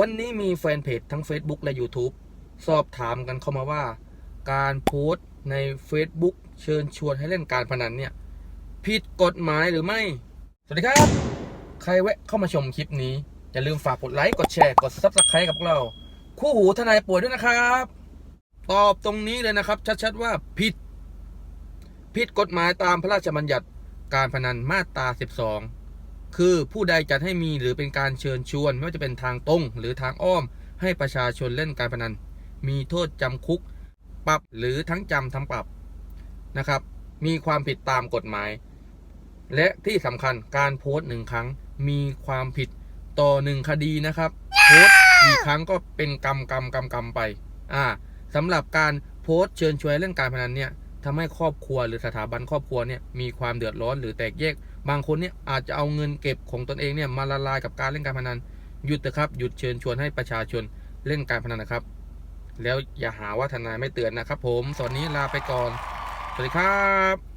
วันนี้มีแฟนเพจทั้ง Facebook และ YouTube สอบถามกันเข้ามาว่า การโพสต์ใน Facebook เชิญชวนให้เล่นการพนันเนี่ย ผิดกฎหมายหรือไม่ สวัสดีครับ ใครแวะเข้ามาชมคลิปนี้ อย่าลืมฝากกดไลค์ กดแชร์ กด Subscribe กับพวกเรา คู่หูทนายป่วยด้วยนะครับ ตอบตรงนี้เลยนะครับ ชัดๆว่าผิด ผิดกฎหมายตามพระราชบัญญัติการพนันมาตรา 12 คือผู้ใดจัดให้มีหรือเป็นการเชิญชวน ไม่ว่าจะเป็นทางตรงหรือทางอ้อม ให้ประชาชนเล่นการพนัน มีโทษจำคุก ปรับหรือทั้งจำทั้งปรับนะครับ มีความผิดตามกฎหมาย และที่สำคัญการโพสต์หนึ่งครั้ง มีความผิดต่อหนึ่งคดีนะครับ โพสต์กี่ครั้งก็เป็นกรรมกรรมกรรมกรรมไปอ่าสำหรับการโพสต์เชิญชวนเล่นการพนันเนี่ยทำให้ครอบครัวหรือสถาบันครอบครัวเนี่ยมีความเดือดร้อนหรือแตกแยก บางคนเนี่ยอาจจะเอาเงินเก็บของตนเองเนี่ยมาละลายกับการเล่นการพนันหยุดเถอะครับหยุดเชิญชวนให้ประชาชนเล่นการพนันนะครับ แล้วอย่าหาว่าทนายไม่เตือนนะครับ ผมสวัสดีลาไปก่อน สวัสดีครับ